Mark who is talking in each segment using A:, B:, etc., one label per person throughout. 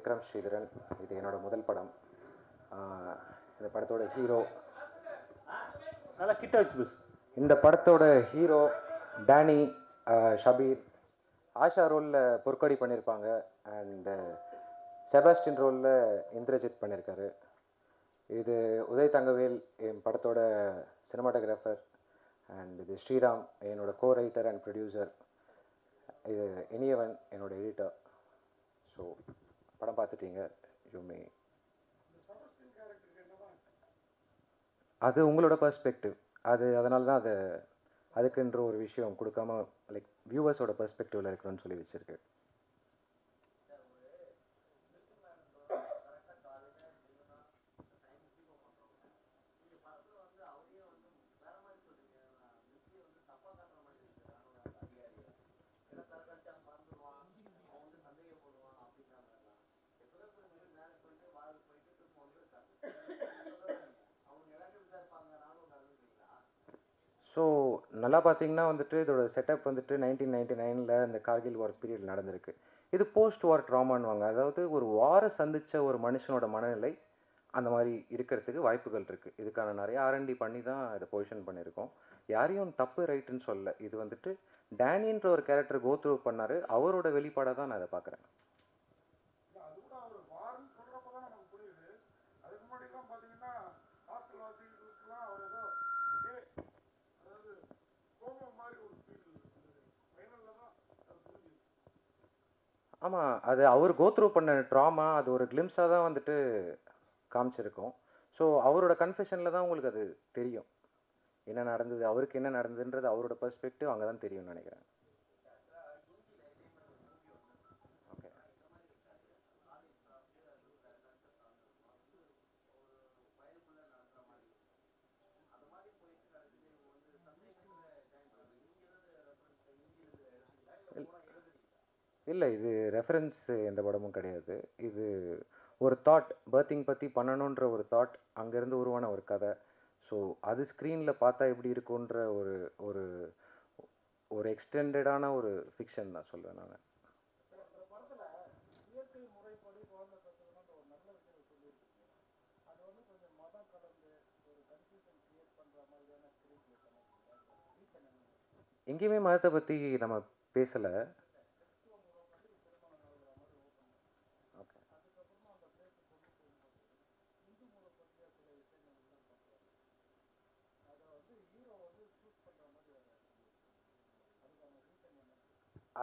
A: விக்ரம் ஸ்ரீதரன். இது என்னோட முதல் படம். இந்த படத்தோட ஹீரோ
B: நல்லா கிட்ட வச்சு
A: இந்த படத்தோட ஹீரோ டேனி ஷபீர் ஆஷா ரோலில் பொற்கொடி பண்ணியிருப்பாங்க அண்டு செபாஸ்டின் ரோலில் இந்திரஜித் பண்ணியிருக்காரு இது உதய் தங்கவேல் என் படத்தோட சினிமாட்டோகிராஃபர். அண்ட் இது ஸ்ரீராம் என்னோட கோ ரைட்டர் அண்ட் ப்ரொடியூசர் இது இனியவன் என்னோட எடிட்டர் ஸோ படம் பார்த்துட்டீங்க யூமே அது உங்களோட பர்ஸ்பெக்டிவ் அது அதனால தான் அதை அதுக்குன்ற ஒரு விஷயம் கொடுக்காம லைக் வியூவர்ஸோட பர்ஸ்பெக்டிவில் இருக்கணும்னு சொல்லி வச்சுருக்கு ஸோ நல்லா பார்த்தீங்கன்னா வந்துட்டு இதோட செட்டப் வந்துட்டு நைன்டீன் நைன்டி நைனில் இந்த கார்கில் வார் பீரியட் நடந்திருக்கு. இது போஸ்ட் வார் ட்ராமான்வாங்க அதாவது ஒரு வாரை சந்தித்த ஒரு மனுஷனோட மனநிலை அந்த மாதிரி இருக்கிறதுக்கு வாய்ப்புகள் இருக்குது இதுக்கான நிறைய ஆர்என்டி பண்ணி தான் இதை பொசிஷன் பண்ணியிருக்கோம். யாரையும் தப்பு ரைட்டுன்னு சொல்லல. இது வந்துட்டு டேனின்ற ஒரு கேரக்டர் கோத்ரூ பண்ணார். அவரோட வெளிப்பாடாக தான் நான் இதை பார்க்குறேன்
C: அது கூட அவர் வாரம் சொல்றப்ப தான் நமக்கு புரியுது அதுக்கு முன்னாடிலாம் பார்த்தீங்கன்னா ஹாஸ்டல் வாசிகளுக்கெல்லாம் அவர் ஏதோ ஏ அதாவது கோபம் மாதிரி ஒரு ஃபீல் இருந்தது ஃபைனலில் தான் அது புரிஞ்சுது
A: ஆமாம் அது அவர் கோத்ரூ பண்ண ட்ராமா அது ஒரு கிளிம்ஸாக தான் வந்துட்டு காமிச்சிருக்கோம். ஸோ அவரோட கன்ஃபெஷனில் தான் உங்களுக்கு அது தெரியும். என்ன நடந்தது அவருக்கு என்ன நடந்ததுன்றது அவரோட பர்ஸ்பெக்டிவ் அங்கே தான் தெரியும்னு நினைக்கிறேன். இல்லை இது ரெஃபரன்ஸ் எந்த படமும் கிடையாது. இது ஒரு தாட் பர்த்திங் பற்றி பண்ணணுன்ற ஒரு தாட் அங்கேருந்து உருவான ஒரு கதை. ஸோ அது ஸ்க்ரீனில் பார்த்தா எப்படி இருக்குன்ற ஒரு ஒரு ஒரு எக்ஸ்டெண்டடான ஒரு ஃபிக்ஷன் தான் சொல்லுவேன் நான்.
C: எங்கேயுமே மதத்தை பற்றி நம்ம பேசலை பெற்றதுன்னு ஒரு நல்ல விஷயத்தை சொல்லியிருக்கீங்க அது வந்து கொஞ்சம் மதம் கலந்து ஒரு கன்ஃபியூஷன் கிரியேட் பண்ணுற மாதிரியான ஸ்க்ரீன் ப்ளே பண்ணியிருக்கீங்க ரீசன் என்ன
A: எங்கேயுமே மதத்தை பற்றி நம்ம பேசலை ஓகே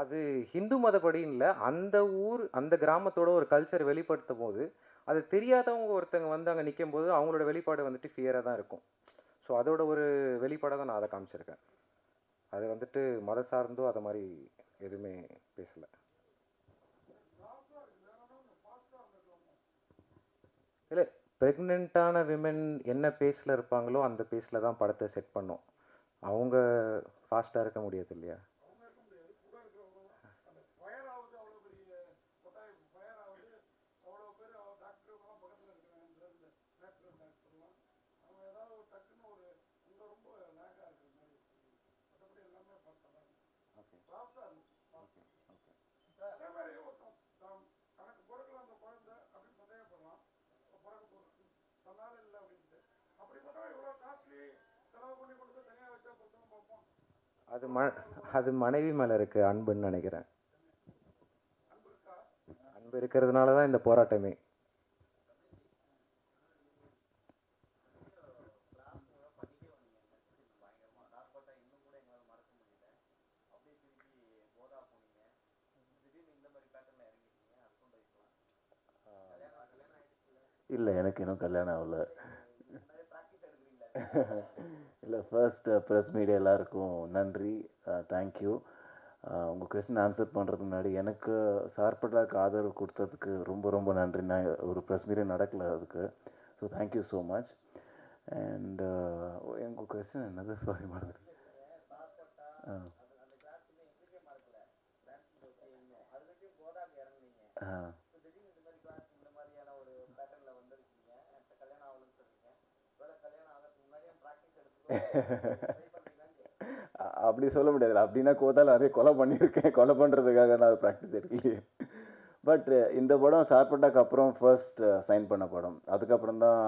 A: அது ஹிந்து மதப்படி இல்லை அந்த ஊர் அந்த கிராமத்தோட ஒரு கல்ச்சர் வெளிப்படுத்தும் போது அது தெரியாதவங்க ஒருத்தங்க வந்து அங்கே நிற்கும் போது அவங்களோட வெளிப்பாடு வந்துட்டு ஃபியராக தான் இருக்கும். ஸோ அதோட ஒரு வெளிப்பாடாக தான் நான் அதை காமிச்சிருக்கேன். அது வந்துட்டு மத சார்ந்தோ அதை மாதிரி எதுவுமே பேசலை. இல்லை ப்ரெக்னெண்ட்டான விமென் என்ன பேஸில் இருப்பாங்களோ அந்த பேஸில் தான் படத்தை செட் பண்ணோம். அவங்க ஃபாஸ்ட்டாக இருக்க முடியாது இல்லையா
C: அவங்க இருக்க முடியாது கூட இருக்கிறவங்க அந்த ஃபயர் ஆகுது அவ்வளோ பெரிய கொட்டாய் ஃபயர் ஆகுது அவ்வளோ பேர் டாக்டருங்கெல்லாம் பக்கத்தில் இருக்கிறாங்க டாக்டர் டாக்டர்லாம் அவங்க ஏதாவது ஒரு டக்குன்னு ஒரு அங்கே ரொம்ப லேக்காக இருக்கிற மாதிரி இருக்குது மற்றபடி எல்லாமே பார்த்தலாம்
A: ஓகே ஓகே ஓகே
C: அதே மாதிரி தனக்கு பிறக்கல அந்த குழந்தை அப்படின்னு சந்தேகப்படலாம் பிறக்க இல்லை அப்படின்ட்டு அப்படிப்பட்டவன் இவ்வளோ காஸ்ட்லி செலவு பண்ணி தனியாக வச்சா பார்ப்போம்
A: அது ம அது மனைவி மேலே இருக்கு அன்புன்னு நினைக்கிறேன்.
C: அன்பு
A: அன்பு இருக்கிறதுனால தான் இந்த போராட்டமே.
D: இல்லை எனக்கு இன்னும் கல்யாணம் ஆகல. இல்லை ஃபர்ஸ்ட் ப்ரெஸ் மீடியா எல்லாருக்கும் நன்றி. தேங்க்யூ உங்கள் கொஸ்டின் ஆன்சர் பண்ணுறதுக்கு முன்னாடி எனக்கு சார்பட்டாக்கு ஆதரவு கொடுத்ததுக்கு ரொம்ப ரொம்ப நன்றி. நான் ஒரு ப்ரெஸ் மீடியா நடக்கல அதுக்கு. So thank you so much and உங்கள் கொஸ்டின் என்னது? சாரி மறந்துட்டு ஆ uh. ஆ uh. அப்படி சொல்ல முடியாது அப்படின்னா கோத்தால் நிறைய கொலை பண்ணியிருக்கேன். கொலை பண்ணுறதுக்காக நான் ப்ராக்டிஸ் எடுக்கலையே. பட் இந்த படம் சார்பட்டாக்கு அப்புறம் ஃபர்ஸ்ட் சைன் uh, பண்ண படம். அதுக்கப்புறம் தான்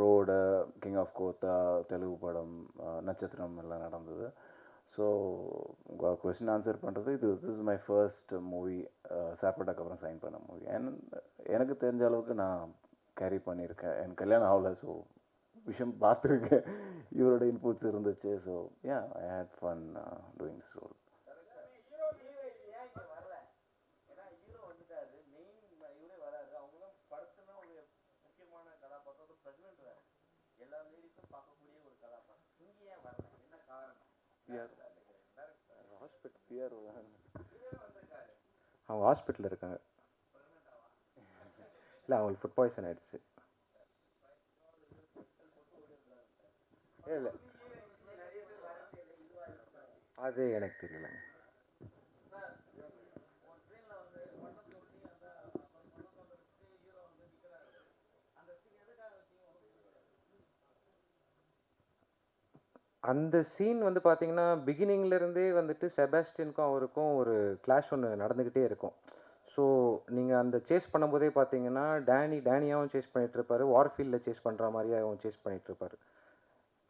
D: road King of Kotha Telugu படம் uh, நட்சத்திரம் எல்லாம் நடந்தது. ஸோ உங்கள் கொஸ்டின் ஆன்சர் பண்ணுறது இது this is my first movie சார்பட்டாக்கு அப்புறம் சைன் பண்ண மூவி அண்ட் எனக்கு தெரிஞ்ச அளவுக்கு நான் கேரி பண்ணியிருக்கேன். எனக்கு கல்யாணம் ஆகல ஸோ விஷயம் பார்த்துருக்கேன். இவரோட இன்புட்ஸ் இருந்துச்சு. So ya I had fun doing this role
A: அவங்க ஹாஸ்பிட்டலில் இருக்காங்க. இல்லை அவங்களுக்கு ஃபுட் பாய்சன் ஆயிடுச்சு. இல்லை. அது எனக்கு தெரியலங்க அந்த சீன் வந்து பார்த்தீங்கன்னா பிகினிங்லேருந்தே வந்துட்டு செபாஸ்டியனுக்கும் அவருக்கும் ஒரு கிளாஷ் ஒன்று நடந்துக்கிட்டே இருக்கும். ஸோ நீங்கள் அந்த சேஸ் பண்ணும்போதே பார்த்தீங்கன்னா டேனி டேனியாகவும் சேஸ் பண்ணிட்டு வார்ஃபீல்டில் சேஸ் பண்ணுற மாதிரியாகவும் சேஸ் பண்ணிட்டு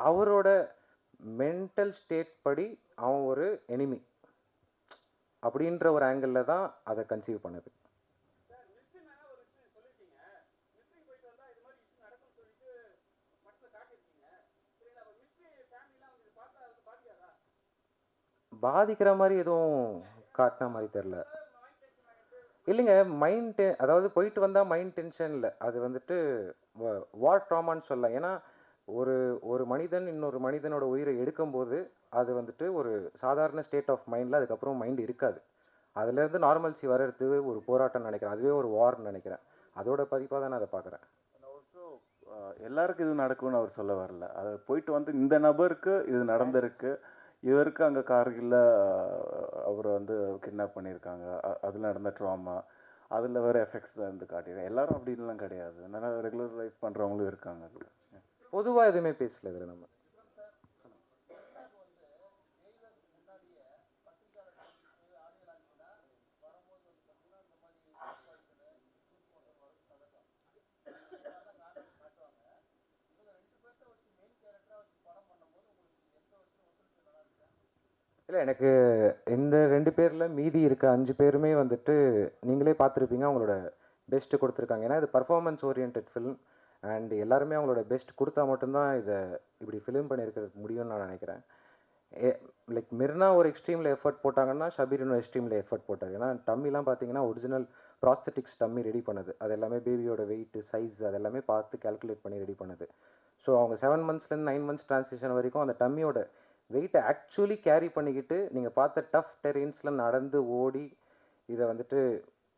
A: அவரோட மென்டல் ஸ்டேட் படி அவன் ஒரு எனிமி அப்படின்ற ஒரு ஆங்கிளில் தான் அதை கன்சீவ் பண்ணுது. பாதிக்கிற மாதிரி எதுவும் காட்டின மாதிரி தெரில இல்லைங்க மைண்ட் அதாவது போயிட்டு வந்தால் மைண்ட் டென்ஷன் இல்லை அது வந்துட்டு வார் ட்ராமான்னு சொல்லலாம். ஏன்னா ஒரு ஒரு மனிதன் இன்னொரு மனிதனோட உயிரை எடுக்கும்போது அது வந்துட்டு ஒரு சாதாரண ஸ்டேட் ஆஃப் மைண்டில் அதுக்கப்புறம் மைண்ட் இருக்காது. அதுலேருந்து நார்மல்சி வர்றது ஒரு போராட்டம் நினைக்கிறேன். அதுவே ஒரு வார்னு நினைக்கிறேன். அதோட பதிப்பாக தான் நான் அதை பார்க்குறேன்.
D: எல்லாருக்கும் இது நடக்கும்னு அவர் சொல்ல வரல. அது போயிட்டு வந்து இந்த நபருக்கு இது நடந்திருக்கு. இவருக்கு அங்கே கார்கில்ல அவரை வந்து கிட்னாப் பண்ணியிருக்காங்க. அதில் நடந்த ட்ராமா அதில் வேறு எஃபெக்ட்ஸ் வந்து காட்டியிருக்கேன் எல்லாரும் அப்படின்லாம் கிடையாது. நல்லா ரெகுலர் லைஃப் பண்ணுறவங்களும் இருக்காங்க அதில்.
A: பொதுவாக எதுவுமே பேசல இதில் நம்ம. இல்லை எனக்கு இந்த ரெண்டு பேரில் மீதி இருக்க அஞ்சு பேருமே வந்துட்டு நீங்களே பார்த்துருப்பீங்க அவங்களோட பெஸ்ட்டு கொடுத்துருக்காங்க. ஏன்னா இது பர்ஃபார்மன்ஸ் ஓரியன்ட் ஃபிலிம் அண்ட் எல்லாருமே அவங்களோட பெஸ்ட் கொடுத்தா மட்டும்தான் இதை இப்படி ஃபிலிம் பண்ணியிருக்கிறது முடியும்னு நான் நினைக்கிறேன். லைக் மிர்னா ஒரு எக்ஸ்ட்ரீமில் எஃபர்ட் போட்டாங்கன்னா ஷபீர் இன்னொரு எக்ஸ்ட்ரீமில் எஃபர்ட் போட்டார். ஏன்னா டம்மிலாம் பார்த்தீங்கன்னா ஒரிஜினல் ப்ராஸ்தட்டிக்ஸ் டம்மி ரெடி பண்ணுது. அது எல்லாமே பேபியோட வெயிட்டு சைஸ் அது எல்லாமே பார்த்து கால்குலேட் பண்ணி ரெடி பண்ணுது. ஸோ அவங்க செவன் மந்த்ஸ்லேருந்து நைன் மந்த்ஸ் ட்ரான்ஸேஷன் வரைக்கும் அந்த டம்மியோட வெயிட்டை ஆக்சுவலி கேரி பண்ணிக்கிட்டு நீங்கள் பார்த்த டஃப் டெரெயின்ஸில் நடந்து ஓடி இதை வந்துட்டு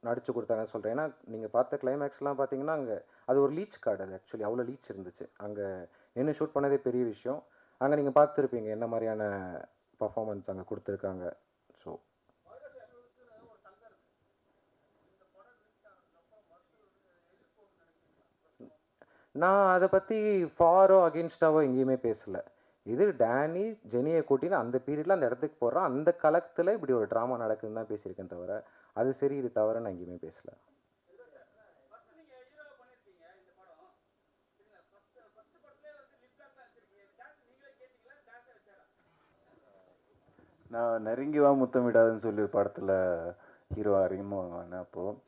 A: நடிச்சு கொடுத்தாங்கன்னு சொல்கிறேன் ஏன்னா நீங்கள் பார்த்த கிளைமேக்ஸ்லாம் பார்த்தீங்கன்னா அங்கே அது ஒரு லீச் கார்டு அது ஆக்சுவலி அவ்வளோ லீச் இருந்துச்சு. அங்கே நின்று ஷூட் பண்ணதே பெரிய விஷயம். அங்கே நீங்கள் பார்த்துருப்பீங்க என்ன மாதிரியான பர்ஃபாமன்ஸ் அங்கே கொடுத்துருக்காங்க. ஸோ நான் அதை பற்றி ஃபாரோ அகெயின்ஸ்டாவோ எங்கேயுமே பேசலை. இது டேனி ஜெனியை கூட்டின்னு அந்த பீரியடில் அந்த இடத்துக்கு போடுறான் அந்த களத்தில் இப்படி ஒரு ட்ராமா நடக்குதுன்னு தான் பேசியிருக்கேன் தவிர அது சரி இது தவிர நான் எங்கேயுமே பேசலை.
D: நான் நெருங்கி வா முத்தமிடாதுன்னு சொல்லி படத்தில் ஹீரோ அறிமுகமான அப்போது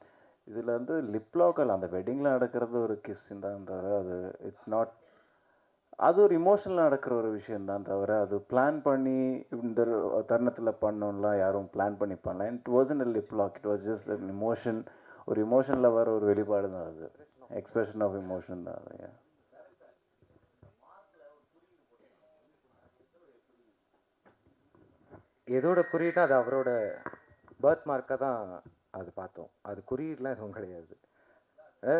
D: இதில் வந்து லிப்லாக்கல் அந்த வெட்டிங்கில் நடக்கிறது ஒரு கிஸ் தான் தவிர அது இட்ஸ் நாட் அது ஒரு இமோஷனல் நடக்கிற ஒரு விஷயம் தான் தவிர அது பிளான் பண்ணி இந்த தருணத்தில் பண்ணோம்லாம் யாரும் பிளான் பண்ணி பண்ணல. It was a lip lock it was just an emotion ஒரு இமோஷனில் வர ஒரு வெளிப்பாடு தான் அது. எக்ஸ்பிரஷன் ஆஃப் இமோஷன் தான் அது
A: எதோட குறியீடு அது அவரோட பர்த் மார்க்காக தான் அது பார்த்தோம். அது குறியீடுலாம் எதுவும் கிடையாது.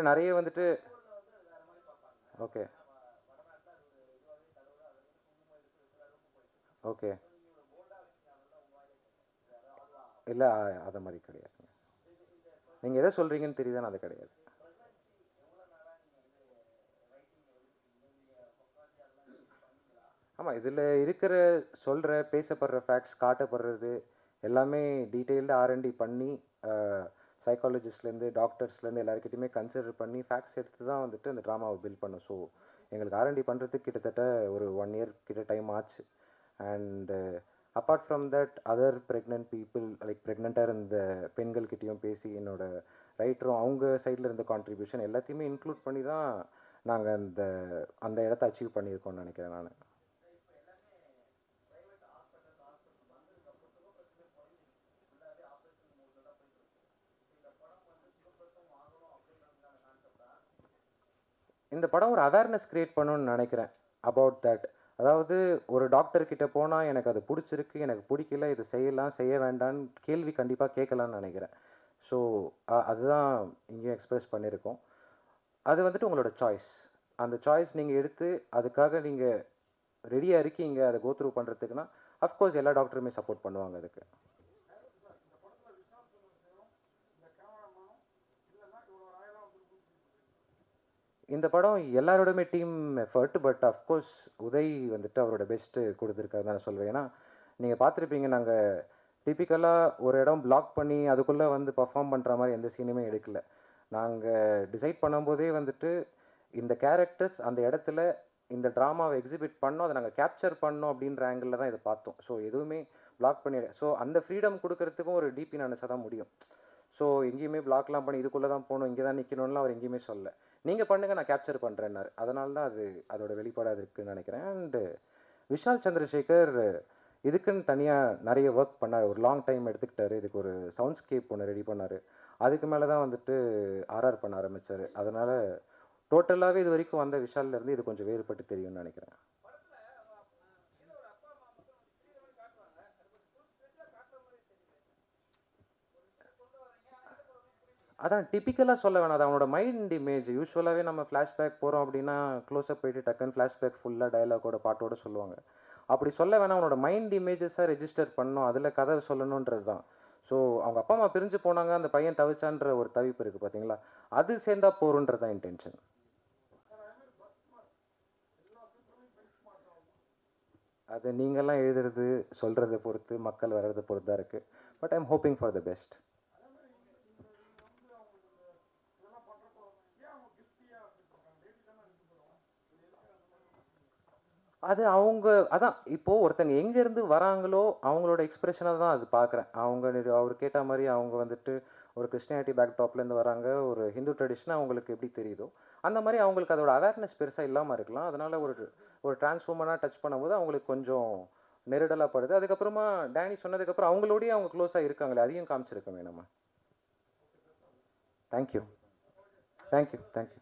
A: நிறைய வந்துட்டு ஓகே ஓகே. இல்லை அதை மாதிரி கிடையாது. நீங்கள் எதை சொல்கிறீங்கன்னு தெரியுதானே அது கிடையாது. ஆமாம் இதில் இருக்கிற சொல்கிற பேசப்படுற ஃபேக்ட்ஸ் காட்டப்படுறது எல்லாமே டீட்டெயில்டு ஆர்என்டி பண்ணி சைக்காலஜிஸ்ட்லேருந்து டாக்டர்ஸ்லேருந்து எல்லாருக்கிட்டையுமே கன்சிடர் பண்ணி ஃபேக்ட்ஸ் எடுத்து தான் வந்துட்டு அந்த ட்ராமாவை பில்ட் பண்ணோம். ஸோ எங்களுக்கு ஆர்என்டி பண்ணுறதுக்கு கிட்டத்தட்ட ஒரு ஒன் இயர் கிட்ட டைம் ஆச்சு. And apart from that other pregnant people like ப்ரெக்னெண்ட்டாக இருந்த பெண்கள்கிட்டையும் பேசி என்னோட ரைட்டரும் அவங்க சைடில் இருந்த கான்ட்ரிபியூஷன் எல்லாத்தையுமே இன்க்ளூட் பண்ணி தான் நாங்கள் அந்த அந்த இடத்த அச்சீவ் பண்ணியிருக்கோம்னு நினைக்கிறேன் நான். இந்த படம் ஒரு அவேர்னஸ் க்ரியேட் பண்ணணும்னு நினைக்கிறேன் அபவுட் தட் அதாவது ஒரு டாக்டர்கிட்ட போனால் எனக்கு அது பிடிச்சிருக்கு எனக்கு பிடிக்கல இது செய்யலாம் செய்ய வேண்டான்னு கேள்வி கண்டிப்பாக கேட்கலான்னு நினைக்கிறேன். ஸோ அதுதான் இங்கேயும் எக்ஸ்பிரஸ் பண்ணியிருக்கோம். அது வந்துட்டு உங்களோட சாய்ஸ் அந்த சாய்ஸ் நீங்கள் எடுத்து அதுக்காக நீங்கள் ரெடியாக இருக்கீங்க அதை கோத்ரூ பண்ணுறதுக்குனா பண்ணுறதுக்குன்னா அஃப்கோர்ஸ் எல்லா டாக்டருமே சப்போர்ட் பண்ணுவாங்க அதுக்கு. இந்த படம் எல்லாரோடுமே team effort but of course Uday வந்துட்டு அவரோட பெஸ்ட்டு கொடுத்துருக்காரு நான் சொல்வேன். ஏன்னா நீங்கள் பார்த்துருப்பீங்க நாங்கள் டிப்பிக்கலாக ஒரு இடம் பிளாக் பண்ணி அதுக்குள்ளே வந்து பர்ஃபார்ம் பண்ணுற மாதிரி எந்த சீனுமே எடுக்கல. நாங்கள் டிசைட் பண்ணும்போதே வந்துட்டு இந்த கேரக்டர்ஸ் அந்த இடத்துல இந்த ட்ராமாவை எக்ஸிபிட் பண்ணோம் அதை நாங்கள் கேப்சர் பண்ணோம் அப்படின்ற ஆங்கிளில் தான் இதை பார்த்தோம். ஸோ எதுவுமே பிளாக் பண்ணிடு ஸோ அந்த ஃப்ரீடம் கொடுக்கறதுக்கும் ஒரு டிபி நினச்சா தான் முடியும். ஸோ எங்கேயுமே பிளாக்லாம் பண்ணி இதுக்குள்ளே தான் போகணும் இங்கே தான் நிற்கணும்லாம் அவர் எங்கேயுமே சொல்லலை நீங்கள் பண்ணுங்கள் நான் கேப்சர் பண்ணுறேன்னாரு அதனால தான் அது அதோட வெளிப்பாடாக இருக்குதுன்னு நினைக்கிறேன். அண்டு விஷால் சந்திரசேகர் இதுக்குன்னு தனியாக நிறைய ஒர்க் பண்ணார். ஒரு லாங் டைம் எடுத்துக்கிட்டாரு. இதுக்கு ஒரு சவுண்ட்ஸ்கேப் ஒன்று ரெடி பண்ணார். அதுக்கு மேலே தான் வந்துட்டு ஆர்ஆர் பண்ண ஆரம்பித்தார் அதனால் டோட்டலாகவே இது வரைக்கும் வந்த விஷால்ல இருந்து இது கொஞ்சம் வேறுபட்டு தெரியும்னு நினைக்கிறேன். அதான் டிப்பிக்கலாக சொல்ல வேணாம். அது அவனோட மைண்ட் இமேஜ் யூஸ்வலாகவே நம்ம ஃப்ளாஷ்பேக் போகிறோம் அப்படின்னா க்ளோஸ்அப் போயிட்டு டக்குன்னு ஃப்ளாஷ்பேக் ஃபுல்லாக டயலாகோட பாட்டோட சொல்லுவாங்க. அப்படி சொல்ல வேணாம் அவனோட மைண்ட் இமேஜஸாக ரெஜிஸ்டர் பண்ணணும். அதில் கதை சொல்லணுன்றது தான். ஸோ அவங்க அப்பா அம்மா பிரிஞ்சு போனாங்க அந்த பையன் தவிச்சான்ற ஒரு தவிப்பு இருக்குது பார்த்தீங்களா அது சேர்ந்தா போகிறன்றது தான் இன்டென்ஷன் அது நீங்கள்லாம் எழுதுறது சொல்கிறத பொறுத்து மக்கள் வர்றதை பொறுத்து தான் இருக்குது but I am hoping for the best அது அவங்க அதான் இப்போது ஒருத்தங்க எங்கேருந்து வராங்களோ அவங்களோட எக்ஸ்பிரஷனை தான் அது பார்க்குறேன். அவங்க அவர் கேட்ட மாதிரி அவங்க வந்துட்டு ஒரு கிறிஸ்டியானிட்டி பேக்டாப்லேருந்து வராங்க ஒரு ஹிந்து ட்ரெடிஷன் அவங்களுக்கு எப்படி தெரியுதோ அந்த மாதிரி அவங்களுக்கு அதோட அவேர்னஸ் பெருசாக இல்லாமல் இருக்கலாம். அதனால ஒரு ஒரு டிரான்ஸ்ஃபார்மனாக டச் பண்ணும்போது அவங்களுக்கு கொஞ்சம் நெருடலாக படுது. அதுக்கப்புறமா டேனி சொன்னதுக்கப்புறம் அவங்களோடய அவங்க க்ளோஸாக இருக்காங்களே அதையும் காமிச்சிருக்கோமே நம்ம. Thank you thank you thank you